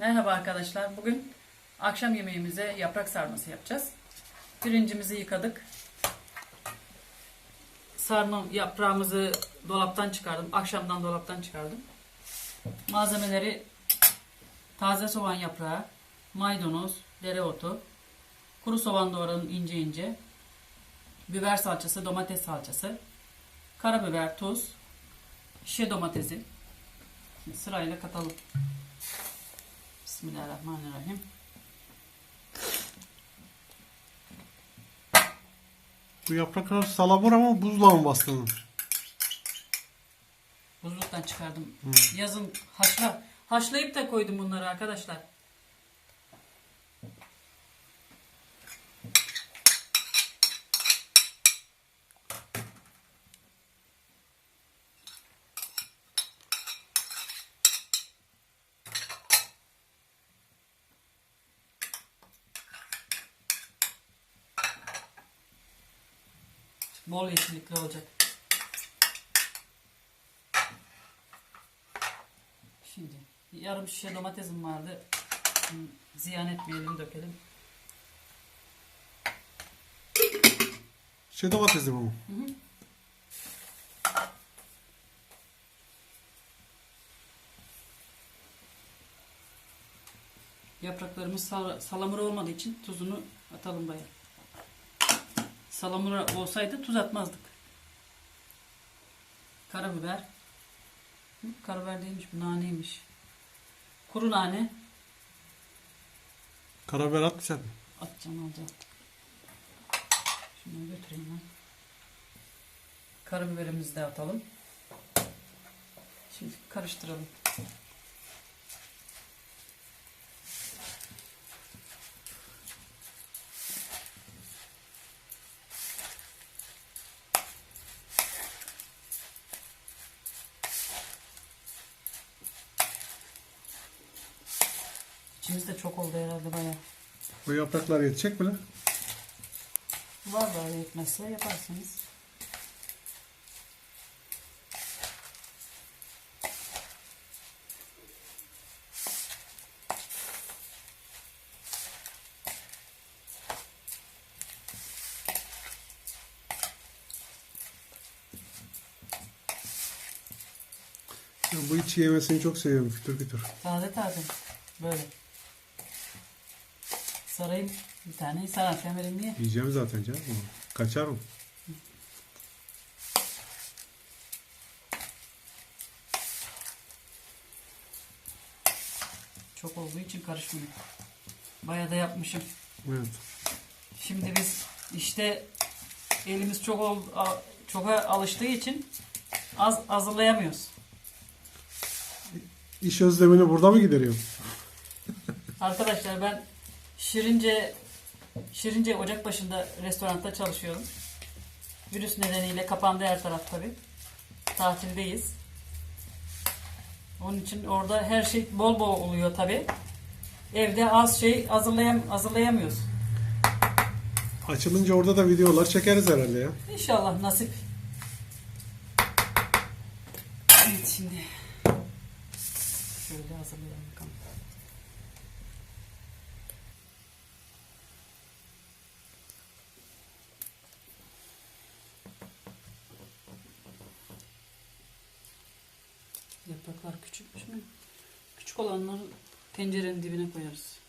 Merhaba arkadaşlar. Bugün akşam yemeğimize yaprak sarması yapacağız. Pirincimizi yıkadık. Sarma yaprağımızı dolaptan çıkardım. Akşamdan dolaptan çıkardım. Malzemeleri taze soğan yaprağı, maydanoz, dereotu, kuru soğan doğradım ince ince, biber salçası, domates salçası, karabiber, tuz, şişe domatesi. Şimdi sırayla katalım. Bismillahirrahmanirrahim. Bu yapraklar salamur ama buzla mı bastın? Buzluktan çıkardım. Yazın haşla haşlayıp da koydum bunları arkadaşlar. Bol yeşillikli olacak. Şimdi yarım şişe domatesim vardı. Ziyan etmeyelim dökelim. Şey domatesi bu mu? Yapraklarımız sal- salamura olmadığı için tuzunu atalım baya. Salamura olsaydı tuz atmazdık. Karabiber. Hı, Karabiber değilmiş bu naneymiş. Kuru nane. Karabiber at sen. Atacağım alacağım. Şunu götüreyim ben. Karabiberimizi de atalım. Şimdi karıştıralım. İçimiz de çok oldu herhalde bayağı. Bu yapraklar yetecek mi lan? Var da yetmezse yaparsınız. Ben bu içi yemesini çok seviyorum kütür kütür. Taze taze. Böyle. Sarayım bir tane. Sarar kemerim niye? Yiyeceğim zaten canım. Kaçar mı? Çok olduğu için karışmıyor. Bayağı da yapmışım. Evet. Şimdi biz işte elimiz çok ol, çok alıştığı için az hazırlayamıyoruz. İş özlemini burada mı gideriyorum? Arkadaşlar ben Şirince Şirince Ocak başında restoranda çalışıyorum. Virüs nedeniyle kapandı her taraf tabi. Tatildeyiz. Onun için orada her şey bol bol oluyor tabi. Evde az şey hazırlayam hazırlayamıyoruz. Açılınca orada da videolar çekeriz herhalde ya. İnşallah nasip. Evet şimdi şöyle hazırlayalım bakalım. Yapraklar küçükmüş mü? Küçük olanları tencerenin dibine koyarız.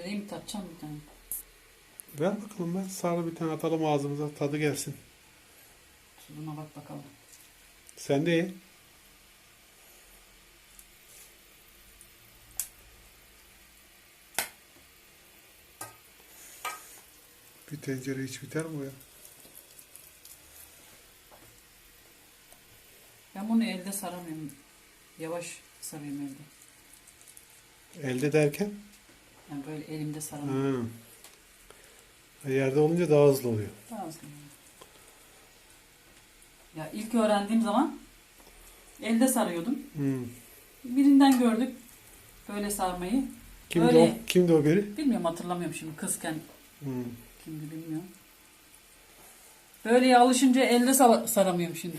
Vereyim mi tatacağım bir tane. Ver bakalım ben. Sağlı bir tane atalım ağzımıza. Tadı gelsin. Tuzuna bak bakalım. Sen de ye. Bir tencere hiç biter mi bu ya? Ben bunu elde saramıyorum. Yavaş sarayım elde. Elde derken? Yani böyle elimde saramıyorum. Ha. Yerde olunca daha hızlı oluyor. Daha hızlı. Ya ilk öğrendiğim zaman elde sarıyordum. Hmm. Birinden gördük böyle sarmayı. Kimdi Öyle. o? Kimdi o biri? Bilmiyorum hatırlamıyorum şimdi kızken Hmm. kimdi bilmiyorum. Böyle alışınca elde sar- saramıyorum şimdi.